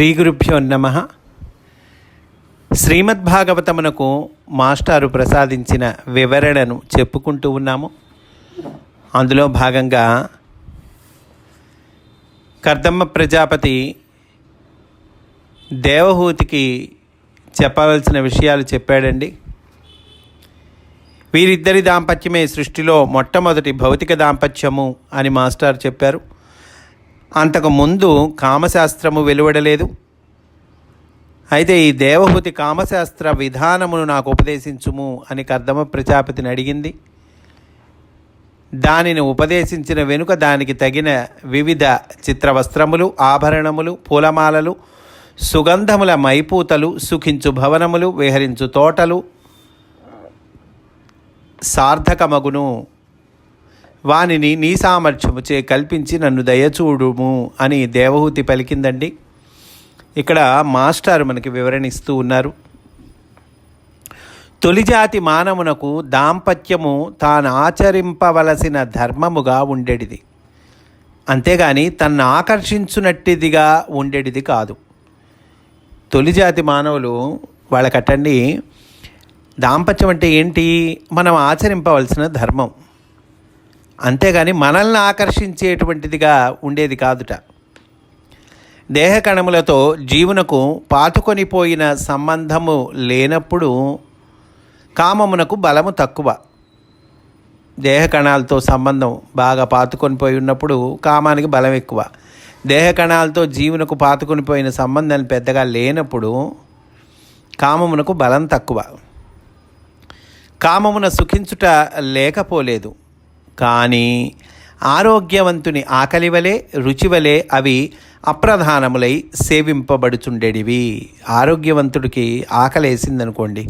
శ్రీ గురుభ్యో నమ. శ్రీమద్భాగవతమునకు మాస్టారు ప్రసాదించిన వివరణను చెప్పుకుంటూ ఉన్నాము. అందులో భాగంగా కర్దమ్మ ప్రజాపతి దేవహూతికి చెప్పవలసిన విషయాలు చెప్పాడండి. వీరిద్దరి దాంపత్యమే సృష్టిలో మొట్టమొదటి భౌతిక దాంపత్యము అని మాస్టర్ చెప్పారు. అంతకు ముందు కామశాస్త్రము వెలువడలేదు. అయితే ఈ దేవహూతి కామశాస్త్ర విధానమును నాకు ఉపదేశించుము అని కర్దమ ప్రజాపతిని అడిగింది. దానిని ఉపదేశించిన వెనుక దానికి తగిన వివిధ చిత్రవస్త్రములు ఆభరణములు పూలమాలలు సుగంధముల మైపూతలు సుఖించు భవనములు విహరించు తోటలు సార్థకమగును. వానిని నీ సామర్థ్యముచే కల్పించి నన్ను దయచూడుము అని దేవహూతి పలికిందండి. ఇక్కడ మాస్టర్ మనకి వివరణిస్తూ ఉన్నారు. తొలిజాతి మానవునకు దాంపత్యము తాను ఆచరింపవలసిన ధర్మముగా ఉండేటిది. అంతేగాని తన్ను ఆకర్షించునట్టిదిగా ఉండేటిది కాదు. తొలిజాతి మానవులు వాళ్ళకట్టండి దాంపత్యం అంటే ఏంటి? మనం ఆచరింపవలసిన ధర్మం. అంతేగాని మనల్ని ఆకర్షించేటువంటిదిగా ఉండేది కాదుట. దేహ కణములతో జీవునకు పాతుకొనిపోయిన సంబంధము లేనప్పుడు కామమునకు బలము తక్కువ. దేహకణాలతో సంబంధం బాగా పాతుకొని పోయి ఉన్నప్పుడు కామానికి బలం ఎక్కువ. దేహ కణాలతో జీవునకు పాతుకొని పోయిన సంబంధం పెద్దగా లేనప్పుడు కామమునకు బలం తక్కువ. కామమున సుఖించుట లేకపోలేదు. కానీ ఆరోగ్యవంతుని ఆకలివలే రుచివలే అవి అప్రధానములై సేవింపబడుచుండేటివి ఆరోగ్యవంతుడికి ఆకలి వేసిందనుకోండి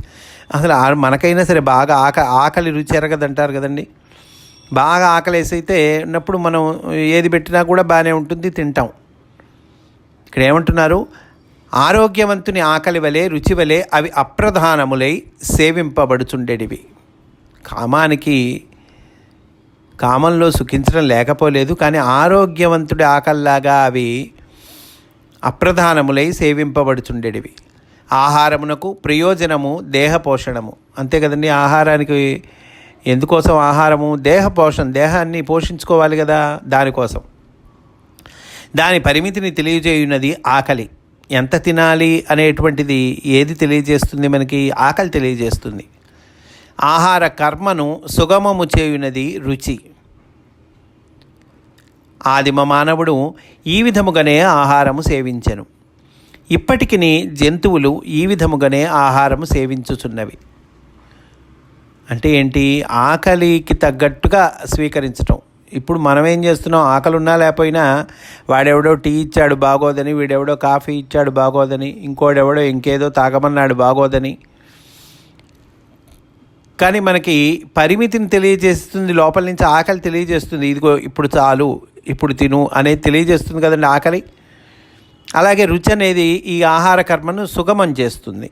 అసలు ఆ- మనకైనా సరే బాగా ఆక ఆకలి రుచి ఎరగదంటారు కదండి. బాగా ఆకలేసైతే ఉన్నప్పుడు మనం ఏది పెట్టినా కూడా బాగానే ఉంటుంది తింటాం. ఇక్కడ ఏమంటున్నారు? ఆరోగ్యవంతుని ఆకలి వలె రుచి వలె అవి అప్రధానములై సేవింపబడుచుండేటివి కామానికి కామంలో సుఖించడం లేకపోలేదు కానీ ఆరోగ్యవంతుడి ఆకల్లాగా అవి అప్రధానములై సేవింపబడుచుండేటివి. ఆహారమునకు ప్రయోజనము దేహ పోషణము అంతే కదండి ఆహారానికి ఎందుకోసం ఆహారము? దేహ పోషణ దేహాన్ని పోషించుకోవాలి కదా దానికోసం. దాని పరిమితిని తెలియజేయున్నది ఆకలి. ఎంత తినాలి అనేటువంటిది ఏది తెలియజేస్తుంది మనకి? ఆకలి తెలియజేస్తుంది. ఆహార కర్మను సుగమము చేయునది రుచి. ఆదిమ మానవుడు ఈ విధముగానే ఆహారము సేవించెను. ఇప్పటికిని జంతువులు ఈ విధముగానే ఆహారము సేవించుచున్నవి. అంటే ఏంటి? ఆకలికి తగ్గట్టుగా స్వీకరించటం. ఇప్పుడు మనం ఏం చేస్తున్నాం? ఆకలి ఉన్నా లేకపోయినా వాడెవడో టీ ఇచ్చాడు బాగోదని వీడెవడో కాఫీ ఇచ్చాడు బాగోదని ఇంకోడెవడో ఇంకేదో తాగమన్నాడు బాగోదని. కానీ మనకి పరిమితిని తెలియజేస్తుంది లోపల నుంచి ఆకలి తెలియజేస్తుంది. ఇదిగో ఇప్పుడు చాలు ఇప్పుడు తిను అనేది తెలియజేస్తుంది కదండి ఆకలి. అలాగే రుచి అనేది ఈ ఆహార కర్మను సుగమం చేస్తుంది.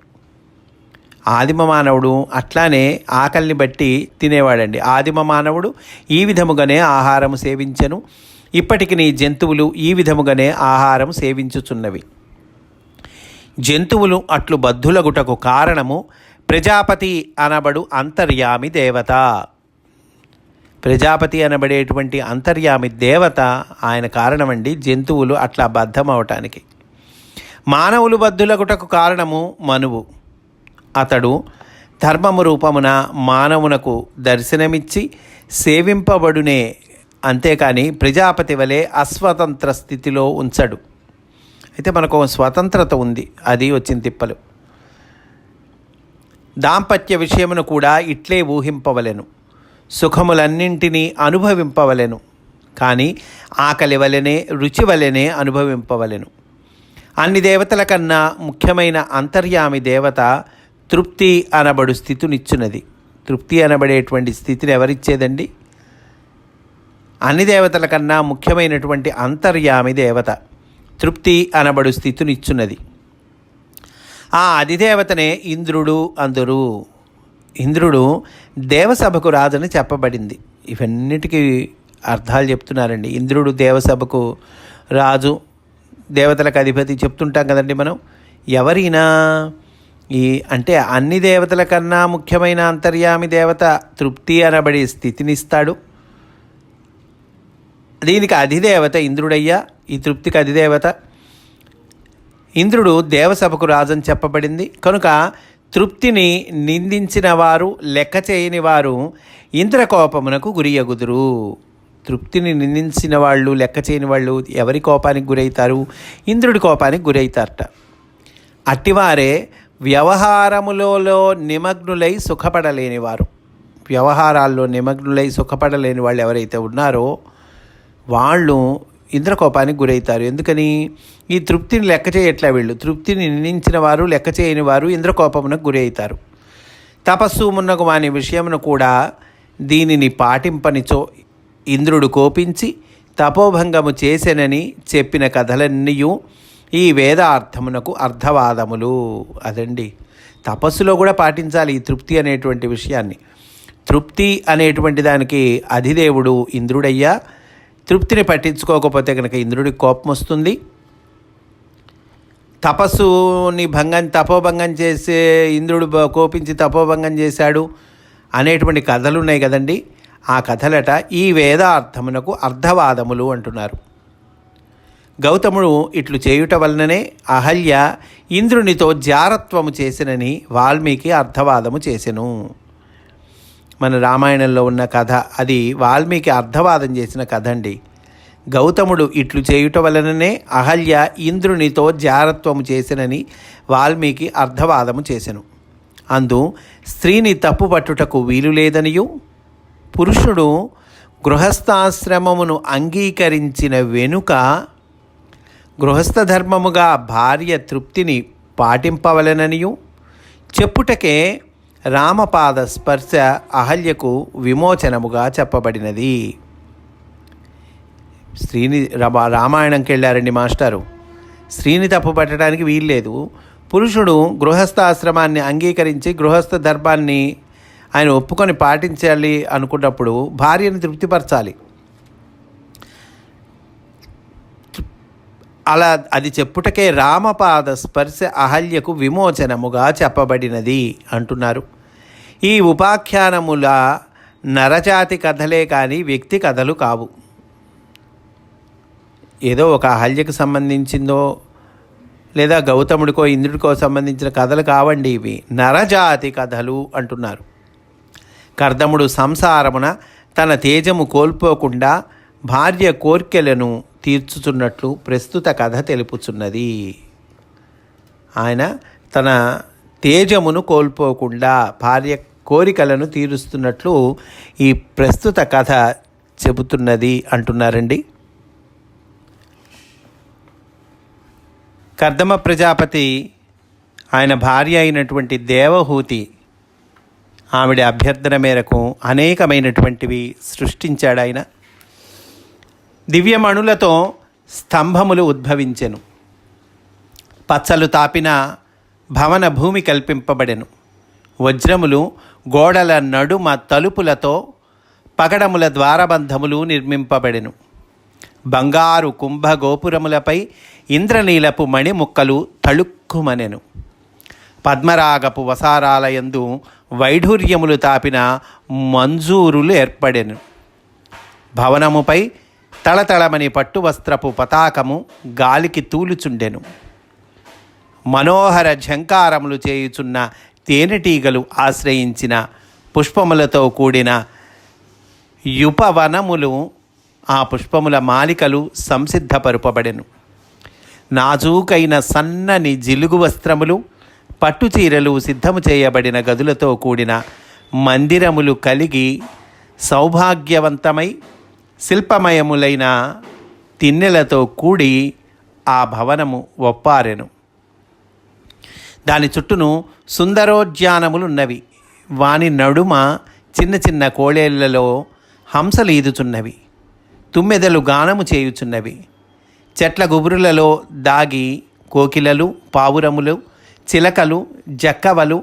ఆదిమ మానవుడు అట్లానే ఆకలిని బట్టి తినేవాడండి. ఆదిమ మానవుడు ఈ విధముగానే ఆహారం సేవించను. ఇప్పటికి నీ జంతువులు ఈ విధముగానే ఆహారం సేవించుచున్నవి. జంతువులు అట్లు బద్ధులగుటకు కారణము ప్రజాపతి అనబడు అంతర్యామి దేవత. ప్రజాపతి అనబడేటువంటి అంతర్యామి దేవత ఆయన కారణమండి జంతువులు అట్లా బద్ధం అవటానికి మానవులు బద్ధులగుటకు కారణము మనువు. అతడు ధర్మము రూపమున మానవునకు దర్శనమిచ్చి సేవింపబడునే అంతేకాని ప్రజాపతి వలె అస్వతంత్ర స్థితిలో ఉంచడు. అయితే మనకు స్వతంత్రత ఉంది. అది వచ్చిన తిప్పలు. దాంపత్య విషయమును కూడా ఇట్లే ఊహింపవలెను. సుఖములన్నింటినీ అనుభవింపవలెను. కానీ ఆకలి వలెనే రుచి వలెనే అనుభవింపవలెను. అన్ని దేవతల కన్నా ముఖ్యమైన అంతర్యామి దేవత తృప్తి అనబడు స్థితినిచ్చున్నది తృప్తి అనబడేటువంటి స్థితిని ఎవరిచ్చేదండి? అన్ని దేవతల కన్నా ముఖ్యమైనటువంటి అంతర్యామి దేవత తృప్తి అనబడు స్థితినిచ్చున్నది ఆ అధిదేవతనే ఇంద్రుడు అందురు. ఇంద్రుడు దేవసభకు రాదని చెప్పబడింది. ఇవన్నిటికీ అర్థాలు చెప్తున్నారండి. ఇంద్రుడు దేవసభకు రాజు దేవతలకు అధిపతి చెప్తుంటాం కదండి మనం. ఎవరైనా ఈ అంటే అన్ని దేవతల కన్నా ముఖ్యమైన అంతర్యామి దేవత తృప్తి అనబడే స్థితినిస్తాడు. దీనికి అధిదేవత ఇంద్రుడయ్యా ఈ తృప్తికి అధిదేవత. ఇంద్రుడు దేవసభకు రాజని చెప్పబడింది. కనుక తృప్తిని నిందించిన వారు లెక్క చేయని వారు ఇంద్రకోపమునకు గురియగుదురు తృప్తిని నిందించిన వాళ్ళు లెక్క చేయని వాళ్ళు ఎవరి కోపానికి గురవుతారు ఇంద్రుడి కోపానికి గురవుతారట అట్టివారే వ్యవహారములలో నిమగ్నులై సుఖపడలేనివారు. వ్యవహారాల్లో నిమగ్నులై సుఖపడలేని వాళ్ళు ఎవరైతే ఉన్నారో వాళ్ళు ఇంద్రకోపానికి గురవుతారు. ఎందుకని? ఈ తృప్తిని లెక్క చేయట్లే వీళ్ళు. తృప్తిని నిందించిన వారు లెక్క చేయని వారు ఇంద్రకోపమునకు గురి అవుతారు తపస్సు మున్నకు వాని విషయమును కూడా దీనిని పాటింపనిచో ఇంద్రుడు కోపించి తపోభంగము చేసెనని చెప్పిన కథలన్నీయు ఈ వేదార్థమునకు అర్థవాదములు. అదండి. తపస్సులో కూడా పాటించాలి ఈ తృప్తి అనేటువంటి విషయాన్ని. తృప్తి అనేటువంటి దానికి అధిదేవుడు ఇంద్రుడయ్యా. తృప్తిని పట్టించుకోకపోతే కనుక ఇంద్రుడికి కోపం వస్తుంది. తపస్సుని భంగం తపోభంగం చేసే ఇంద్రుడు కోపించి తపోభంగం చేశాడు అనేటువంటి కథలు ఉన్నాయి కదండి. ఆ కథలట ఈ వేదార్థమునకు అర్థవాదములు అంటున్నారు. గౌతముడు ఇట్లు చేయుట వలననే అహల్య ఇంద్రునితో జారత్వము చేసినని వాల్మీకి అర్థవాదము చేసెను. మన రామాయణంలో ఉన్న కథ అది వాల్మీకి అర్థవాదం చేసిన కథ అండి గౌతముడు ఇట్లు చేయుట వలననే అహల్య ఇంద్రునితో జారత్వము చేసినని వాల్మీకి అర్థవాదము చేసెను. అందు స్త్రీని తప్పుపట్టుటకు వీలు లేదనియు పురుషుడు గృహస్థాశ్రమమును అంగీకరించిన వెనుక గృహస్థ ధర్మముగా భార్య తృప్తిని పాటింపవలననియు చెప్పుటకే రామపాద స్పర్శ అహల్యకు విమోచనముగా చెప్పబడినది. శ్రీని రమ రామాయణంకి వెళ్ళారండి మాస్టారు. స్త్రీని తప్పుపట్టడానికి వీల్లేదు. పురుషుడు గృహస్థాశ్రమాన్ని అంగీకరించి గృహస్థ ధర్మాన్ని ఆయన ఒప్పుకొని పాటించాలి అనుకున్నప్పుడు భార్యను తృప్తిపరచాలి. అలా అది చెప్పుటకే రామపాద స్పర్శ అహల్యకు విమోచనముగా చెప్పబడినది అంటున్నారు. ఈ ఉపాఖ్యానముల నరజాతి కథలే కానీ వ్యక్తి కథలు కావు. ఏదో ఒక అహల్యకు సంబంధించిందో లేదా గౌతముడికో ఇంద్రుడికో సంబంధించిన కథలు కావండి ఇవి. నరజాతి కథలు అంటున్నారు. కర్దముడు సంసారమున తన తేజము కోల్పోకుండా భార్య కోర్కెలను తీర్చుచున్నట్లు ప్రస్తుత కథ తెలుపుచున్నది. ఆయన తన తేజమును కోల్పోకుండా భార్య కోరికలను తీరుస్తున్నట్లు ఈ ప్రస్తుత కథ చెబుతున్నది అంటున్నారండి. కర్దమ ప్రజాపతి ఆయన భార్య అయినటువంటి దేవహూతి ఆవిడ అభ్యర్థన మేరకు అనేకమైనటువంటివి సృష్టించాడు ఆయన. దివ్యమణులతో స్తంభములు ఉద్భవించెను. పచ్చలు తాపిన భవన భూమి కల్పింపబడెను. వజ్రములు గోడల నడుమ తలుపులతో పగడముల ద్వారబంధములు నిర్మింపబడెను. బంగారు కుంభ గోపురములపై ఇంద్రనీలపు మణిముక్కలు తళుక్కుమనెను. పద్మరాగపు వసారాలయందు వైఢూర్యములు తాపిన మంజూరులు ఏర్పడెను. భవనముపై తళతళమని పట్టువస్త్రపు పతాకము గాలికి తూలుచుండెను. మనోహర ఝంకారములు చేయుచున్న తేనెటీగలు ఆశ్రయించిన పుష్పములతో కూడిన యుపవనములు ఆ పుష్పముల మాలికలు సంసిద్ధపరుపబడెను. నాజూకైన సన్నని జిలుగు వస్త్రములు పట్టుచీరలు సిద్ధము చేయబడిన గదులతో కూడిన మందిరములు కలిగి సౌభాగ్యవంతమై శిల్పమయములైన తిన్నెలతో కూడి ఆ భవనము ఒప్పారెను. దాని చుట్టూను సుందరోద్యానములున్నవి వాని నడుమ చిన్న చిన్న కోళేళ్ళలో హంసలు ఈదుచున్నవి. తుమ్మెదలు గానము చేయుచున్నవి. చెట్ల గుబురులలో దాగి కోకిలలు పావురములు చిలకలు జక్కవలు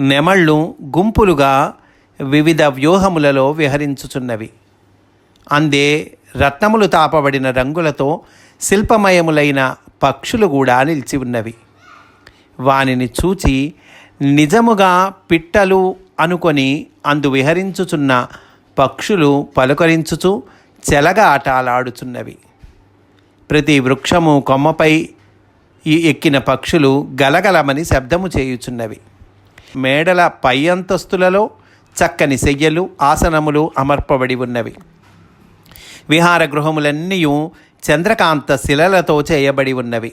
నెమళ్ళు గుంపులుగా వివిధ వ్యూహములలో విహరించుచున్నవి. అందే రత్నములు తాపబడిన రంగులతో శిల్పమయములైన పక్షులు కూడా నిలిచి ఉన్నవి వానిని చూచి నిజముగా పిట్టలు అనుకొని అందు విహరించుచున్న పక్షులు పలుకరించుచు చెలగ ఆటలాడుచున్నవి ప్రతి వృక్షము కొమ్మపై ఎక్కిన పక్షులు గలగలమని శబ్దము చేయుచున్నవి. మేడల పై అంతస్తులలో చక్కని శయ్యలు ఆసనములు అమర్పబడి ఉన్నవి. విహార గృహములన్నీ చంద్రకాంత శిలలతో చేయబడి ఉన్నవి.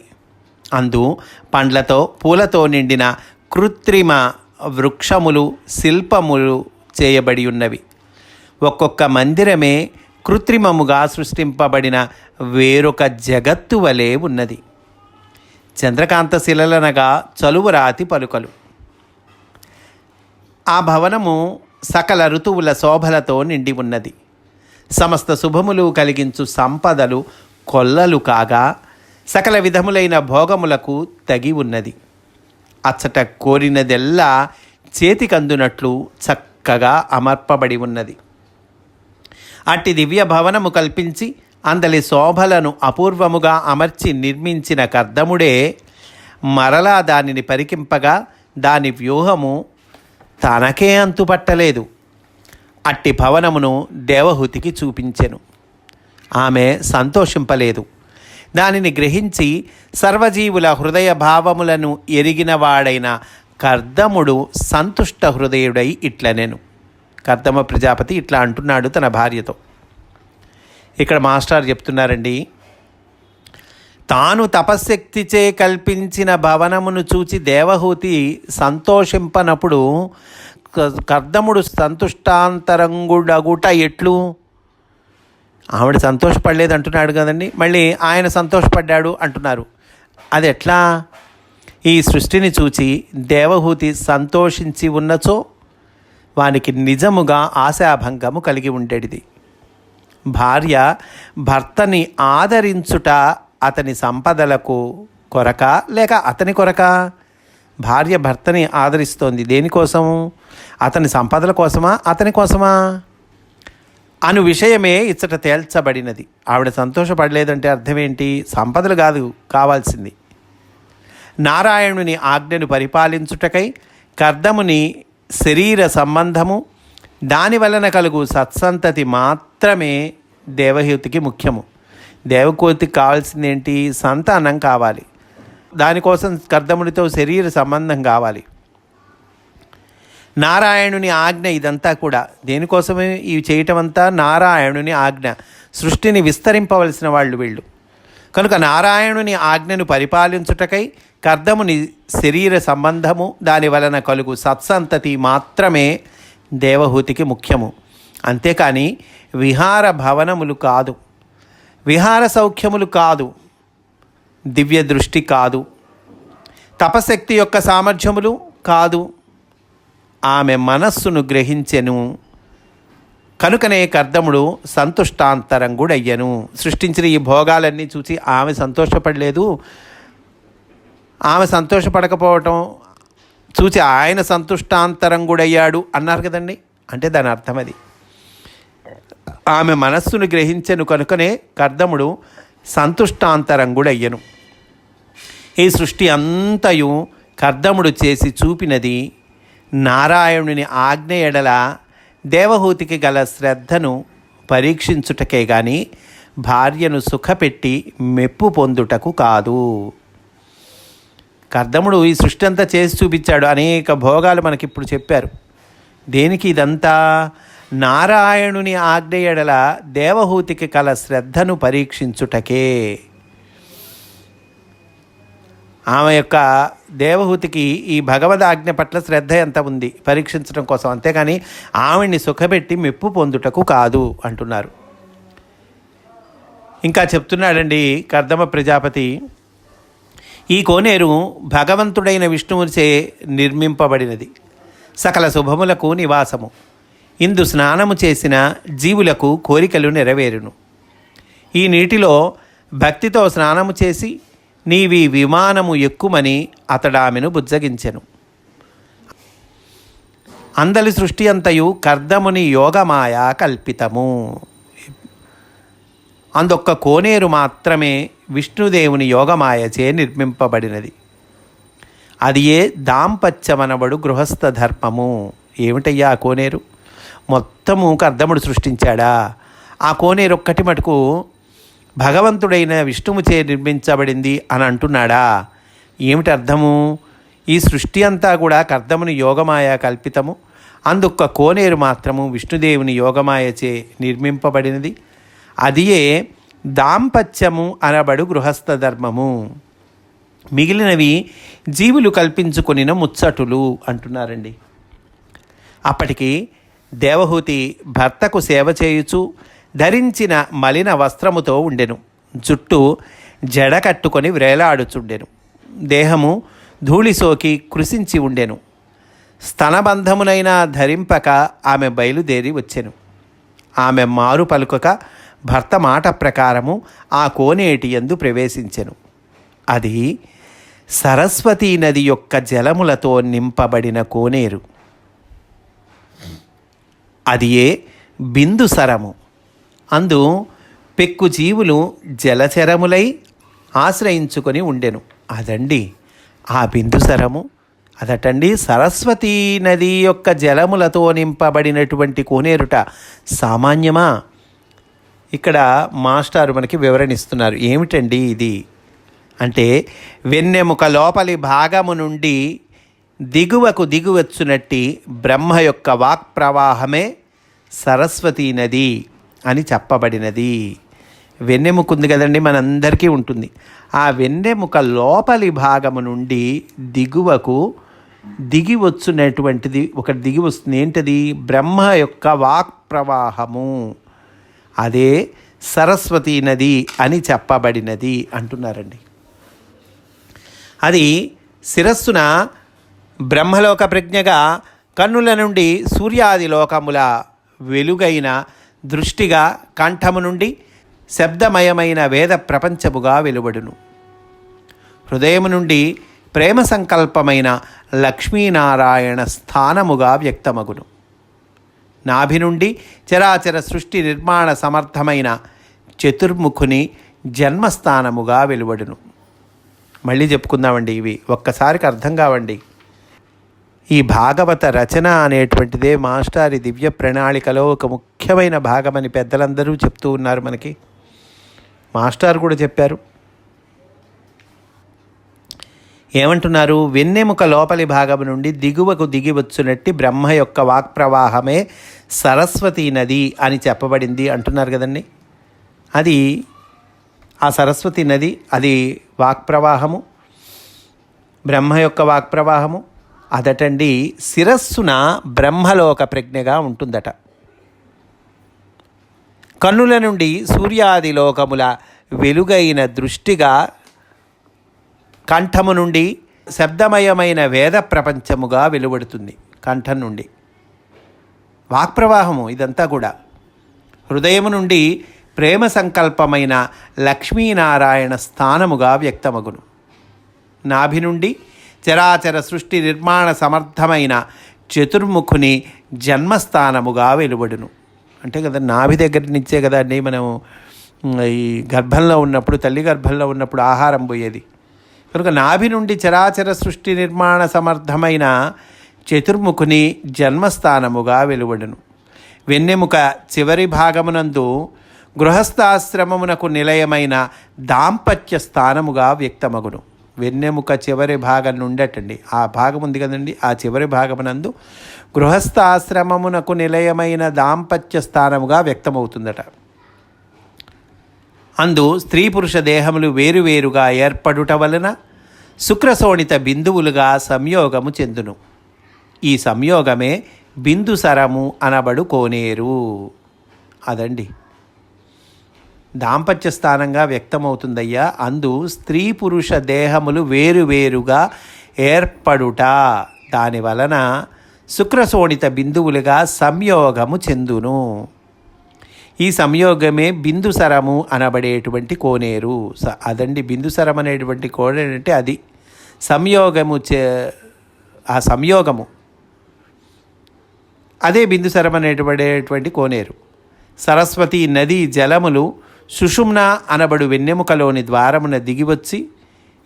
అందు పండ్లతో పూలతో నిండిన కృత్రిమ వృక్షములు శిల్పములు చేయబడి ఉన్నవి. ఒక్కొక్క మందిరమే కృత్రిమముగా సృష్టింపబడిన వేరొక జగత్తు వలె ఉన్నది. చంద్రకాంత శిలలనగా చలువరాతి పలుకలు. ఆ భవనము సకల ఋతువుల శోభలతో నిండి ఉన్నది. సమస్త శుభములు కలిగించు సంపదలు కొల్లలు కాగా సకల విధములైన భోగములకు తగి ఉన్నది. అచ్చట కోరినదెల్లా చేతికందునట్లు చక్కగా అమర్పబడి ఉన్నది. అట్టి దివ్య భవనము కల్పించి అందలి శోభలను అపూర్వముగా అమర్చి నిర్మించిన కర్దముడే మరలా దానిని పరికింపగా దాని వ్యూహము తనకే అంతుపట్టలేదు. అట్టి భవనమును దేవహుతికి చూపించెను. ఆమె సంతోషింపలేదు. దానిని గ్రహించి సర్వజీవుల హృదయ భావములను ఎరిగినవాడైన కర్దముడు సంతుష్ట హృదయుడై ఇట్లనేను. కర్దమ ప్రజాపతి ఇట్లా అంటున్నాడు తన భార్యతో. ఇక్కడ మాస్టర్ చెప్తున్నారండి తాను తపశక్తిచే కల్పించిన భవనమును చూచి దేవహూతి సంతోషింపనప్పుడు కర్దముడు సంతుష్టాంతరంగుడగుట ఎట్లు? ఆవిడ సంతోషపడలేదు అంటున్నాడు కదండి. మళ్ళీ ఆయన సంతోషపడ్డాడు అంటున్నారు. అది ఎట్లా? ఈ సృష్టిని చూచి దేవహూతి సంతోషించి ఉన్నచో వానికి నిజముగా ఆశాభంగము కలిగి ఉండేది భార్య భర్తని ఆదరించుట అతని సంపదలకు కొరక లేక అతని కొరక? భార్య భర్తని ఆదరిస్తోంది దేనికోసం అతని సంపదల కోసమా? అతని కోసమా? అను విషయమే ఇచ్చట తేల్చబడినది. ఆవిడ సంతోషపడలేదంటే అర్థమేంటి? సంపదలు కాదు కావాల్సింది. నారాయణుని ఆజ్ఞను పరిపాలించుటకై కర్దముని శరీర సంబంధము దాని వలన కలుగు సత్సంతతి మాత్రమే దేవహూతికి ముఖ్యము. దేవకోతికి కావాల్సింది ఏంటి సంతానం కావాలి. దానికోసం కర్దమునితో శరీర సంబంధం కావాలి. నారాయణుని ఆజ్ఞ ఇదంతా కూడా. దేనికోసమే ఇవి చేయటం అంతా నారాయణుని ఆజ్ఞ. సృష్టిని విస్తరింపవలసిన వాళ్ళు వీళ్ళు. కనుక నారాయణుని ఆజ్ఞను పరిపాలించుటకై కర్దముని శరీర సంబంధము దాని వలన కలుగు సత్సంతతి మాత్రమే దేవహూతికి ముఖ్యము. అంతేకాని విహార భవనములు కాదు. విహార సౌఖ్యములు కాదు. దివ్య దృష్టి కాదు. తపశక్తి యొక్క సామర్థ్యములు కాదు. ఆమె మనస్సును గ్రహించెను. కనుకనే కర్దముడు సంతుష్టాంతరంగుడయ్యను. సృష్టించిన ఈ భోగాలన్నీ చూసి ఆమె సంతోషపడలేదు. ఆమె సంతోషపడకపోవటం చూసి ఆయన సంతుష్టాంతరంగుడయ్యాడు అన్నారు కదండి. అంటే దాని అర్థం అది. ఆమె మనస్సును గ్రహించెను కనుకనే కర్దముడు సంతుష్టాంతరంగుడయ్యను. ఈ సృష్టి అంతయు కర్దముడు చేసి చూపినది నారాయణుని ఆజ్ఞ ఎడల దేవహూతికి గల శ్రద్ధను పరీక్షించుటకే గాని భార్యను సుఖపెట్టి మెప్పు పొందుటకు కాదు. కర్దముడు ఈ సృష్టి అంతా చేసి చూపించాడు. అనేక భోగాలు మనకిప్పుడు చెప్పారు. దేనికి ఇదంతా? నారాయణుని ఆజ్ఞ ఎడల దేవహూతికి కల శ్రద్ధను పరీక్షించుటకే. ఆమె యొక్క దేవహూతికి ఈ భగవద్ ఆజ్ఞ పట్ల శ్రద్ధ ఎంత ఉంది? పరీక్షించడం కోసం. అంతేగాని ఆవిడ్ని సుఖపెట్టి మెప్పు పొందుటకు కాదు అంటున్నారు. ఇంకా చెప్తున్నాడండి కర్దమ ప్రజాపతి. ఈ కోనేరు భగవంతుడైన విష్ణువుచే నిర్మింపబడినది. సకల శుభములకు నివాసము. ఇందు స్నానము చేసిన జీవులకు కోరికలు నెరవేరును. ఈ నీటిలో భక్తితో స్నానము చేసి నీవి విమానము ఎక్కుమని అతడామెను బుజ్జగించెను. అందలి సృష్టి అంతయు కర్దముని యోగమాయ కల్పితము. అందొక్క కోనేరు మాత్రమే విష్ణుదేవుని యోగమాయచే నిర్మింపబడినది. అది ఏ దాంపత్యమనబడు గృహస్థ ధర్మము. ఏమిటయ్యా ఆ కోనేరు? మొత్తము కర్దముడు సృష్టించాడా? ఆ కోనేరు ఒక్కటి మటుకు భగవంతుడైన విష్ణువుచే నిర్మించబడింది అని అంటున్నాడా? ఏమిటి అర్థము? ఈ సృష్టి అంతా కూడా కర్దముని యోగమాయ కల్పితము. అందుక్క కోనేరు మాత్రము విష్ణుదేవుని యోగమాయచే నిర్మింపబడినది. అదియే దాంపత్యము అనబడు గృహస్థ ధర్మము. మిగిలినవి జీవులు కల్పించుకొనిన ముచ్చటులు అంటున్నారండి. అప్పటికి దేవహూతి భర్తకు సేవ చేయుచు ధరించిన మలిన వస్త్రముతో ఉండెను. జుట్టు జడ కట్టుకొని వ్రేలాడుచుండెను దేహము ధూళి సోకి కృషించి ఉండెను. స్తనబంధమునైనా ధరింపక ఆమె బయలుదేరి వచ్చెను. ఆమె మారు పలుకక భర్త మాట ప్రకారము ఆ కోనేటి యందు ప్రవేశించెను. అది సరస్వతీ నది యొక్క జలములతో నింపబడిన కోనేరు. అది ఏ బిందుసరము. అందు పెక్కు జీవులు జలచరములై ఆశ్రయించుకొని ఉండెను. అదండి ఆ బిందుసరము అదటండి సరస్వతీ నది యొక్క జలములతో నింపబడినటువంటి కోనేరుట. సామాన్యమా? ఇక్కడ మాస్టారు మనకి వివరణిస్తున్నారు. ఏమిటండి ఇది? అంటే వెన్నెముక లోపలి భాగము నుండి దిగువకు దిగువచ్చునట్టి బ్రహ్మ యొక్క వాక్ ప్రవాహమే సరస్వతీ నది. అని చెప్పబడినది. వెన్నెముక ఉంది కదండి మనందరికీ ఉంటుంది. ఆ వెన్నెముక లోపలి భాగము నుండి దిగువకు దిగి వచ్చినటువంటిది ఒకటి దిగి వస్తుంది. ఏంటది? బ్రహ్మ యొక్క వాక్ ప్రవాహము అదే సరస్వతీ నది అని చెప్పబడినది అంటున్నారండి. అది శిరస్సున బ్రహ్మలోక ప్రజ్ఞగా కన్నుల నుండి సూర్యాది లోకముల వెలుగైన దృష్టిగా కంఠము నుండి శబ్దమయమైన వేద ప్రపంచముగా వెలువడును. హృదయము నుండి ప్రేమ సంకల్పమైన లక్ష్మీనారాయణ స్థానముగా వ్యక్తమగును. నాభి నుండి చరాచర సృష్టి నిర్మాణ సమర్థమైన చతుర్ముఖుని జన్మస్థానముగా వెలువడును. మళ్ళీ చెప్పుకుందామండి ఇవి. ఒక్కసారికి అర్థం కావండి. ఈ భాగవత రచన అనేటువంటిదే మాస్టారి దివ్య ప్రణాళికలో ఒక ముఖ్యమైన భాగమని పెద్దలందరూ చెప్తూ ఉన్నారు మనకి. మాస్టర్ కూడా చెప్పారు. ఏమంటున్నారు? వెన్నెముక లోపలి భాగం నుండి దిగువకు దిగి వచ్చునట్టి బ్రహ్మ యొక్క వాక్ ప్రవాహమే సరస్వతీ నది అని చెప్పబడింది అంటున్నారు కదండి. అది ఆ సరస్వతి నది అది వాక్ ప్రవాహము బ్రహ్మ యొక్క వాక్ ప్రవాహము అదటండి శిరస్సున బ్రహ్మలోక ప్రజ్ఞగా ఉంటుందట. కన్నుల నుండి సూర్యాది లోకముల వెలుగైన దృష్టిగా కంఠము నుండి శబ్దమయమైన వేద ప్రపంచముగా వెలువడుతుంది కంఠం నుండి. వాక్ప్రవాహము ఇదంతా కూడా. హృదయము నుండి ప్రేమ సంకల్పమైన లక్ష్మీనారాయణ స్థానముగా వ్యక్తమగును. నాభి నుండి చరాచర సృష్టి నిర్మాణ సమర్థమైన చతుర్ముఖుని జన్మస్థానముగా వెలువడును. అంటే కదా నాభి దగ్గర నుంచే కదా అండి మనం ఈ గర్భంలో ఉన్నప్పుడు తల్లి గర్భంలో ఉన్నప్పుడు ఆహారం పోయేది. కనుక నాభి నుండి చరాచర సృష్టి నిర్మాణ సమర్థమైన చతుర్ముఖుని జన్మస్థానముగా వెలువడును. వెన్నెముక చివరి భాగమునందు గృహస్థాశ్రమమునకు నిలయమైన దాంపత్య స్థానముగా వ్యక్తమగును. వెన్నెముక చివరి భాగం నుండటండి. ఆ భాగం ఉంది కదండి ఆ చివరి భాగమునందు గృహస్థాశ్రమమునకు నిలయమైన దాంపత్య స్థానముగా వ్యక్తమవుతుందట. అందు స్త్రీ పురుష దేహములు వేరువేరుగా ఏర్పడుట వలన శుక్రశోణిత బిందువులుగా సంయోగము చెందును. ఈ సంయోగమే బిందుసరము అనబడు కోనేరు అదండి. దాంపత్య స్థానంగా వ్యక్తమవుతుందయ్యా. అందు స్త్రీ పురుష దేహములు వేరువేరుగా ఏర్పడుట. దాని వలన శుక్రశోణిత బిందువులుగా సంయోగము చెందును. ఈ సంయోగమే బిందుసరము అనబడేటువంటి కోనేరు. స అదండి బిందుసరం అనేటువంటి కోనేరు అంటే అది సంయోగము చే ఆ సంయోగము. అదే బిందుసరం అనేటువంటి కోనేరు. సరస్వతి నది జలములు సుషుమ్న అనబడు వెన్నెముకలోని ద్వారమున దిగివచ్చి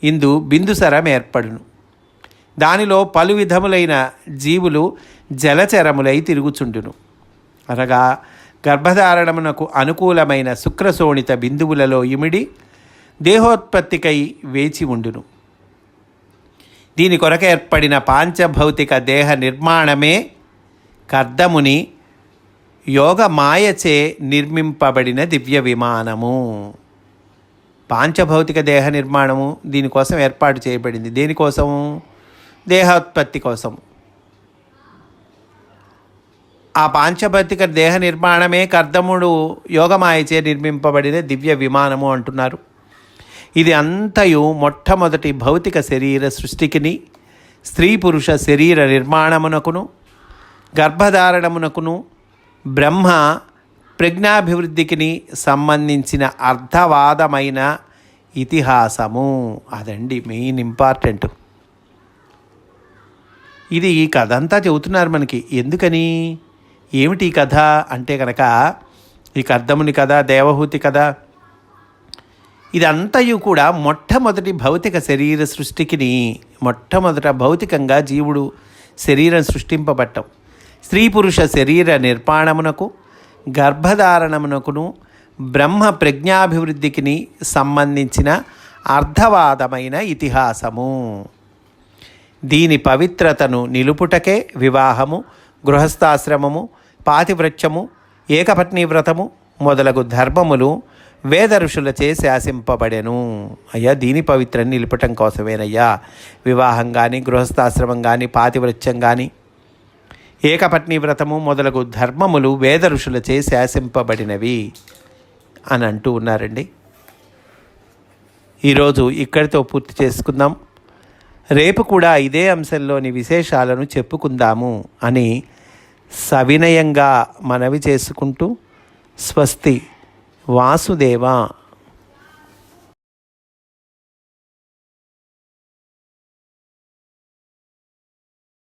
ఇందు బిందుసరం ఏర్పడును. దానిలో పలు విధములైన జీవులు జలచరములై తిరుగుచుండును. అనగా గర్భధారణమునకు అనుకూలమైన శుక్రశోణిత బిందువులలో ఇమిడి దేహోత్పత్తికై వేచి ఉండును. దీని కొరకు ఏర్పడిన పాంచభౌతిక దేహ నిర్మాణమే కర్దముని యోగ మాయచే నిర్మింపబడిన దివ్య విమానము. పాంచభౌతిక దేహ నిర్మాణము దీనికోసం ఏర్పాటు చేయబడింది. దేనికోసము దేహోత్పత్తి కోసం. ఆ పాంచభౌతిక దేహ నిర్మాణమే కర్దముడు యోగమాయచే నిర్మింపబడిన దివ్య విమానము అంటున్నారు. ఇది అంతయు మొట్టమొదటి భౌతిక శరీర సృష్టికిని స్త్రీ పురుష శరీర నిర్మాణమునకును గర్భధారణమునకును బ్రహ్మ ప్రజ్ఞాభివృద్ధికిని సంబంధించిన అర్థవాదమైన ఇతిహాసము. అదండి మెయిన్ ఇంపార్టెంట్. ఇది ఈ కథ అంతా చెబుతున్నారు మనకి. ఎందుకని? ఏమిటి ఈ కథ? అంటే కనుక ఈ కర్దముని కథ దేవహూతి కథ ఇదంతయు కూడా మొట్టమొదటి భౌతిక శరీర సృష్టికిని మొట్టమొదట భౌతికంగా జీవుడు శరీరం సృష్టింపబట్టం. స్త్రీ పురుష శరీర నిర్మాణమునకు గర్భధారణమునకును బ్రహ్మ ప్రజ్ఞాభివృద్ధికిని సంబంధించిన అర్థవాదమైన ఇతిహాసము. దీని పవిత్రతను నిలుపుటకే వివాహము గృహస్థాశ్రమము పాతివ్రత్యము ఏకపత్ని వ్రతము మొదలగు ధర్మములు వేద ఋషులచే శాసింపబడెను. అయ్యా దీని పవిత్రని నిలపటం కోసమేనయ్యా. వివాహం కానీ గృహస్థాశ్రమం కానీ పాతివ్రత్యం కానీ ఏకపత్ని వ్రతము మొదలగు ధర్మములు వేద ఋషులచే శాసింపబడినవి అని అంటూ ఉన్నారండి. ఈరోజు ఇక్కడితో పూర్తి చేసుకుందాం. రేపు కూడా ఇదే అంశంలోని విశేషాలను చెప్పుకుందాము అని సవినయంగా మనవి చేసుకుంటూ స్వస్తి వాసుదేవ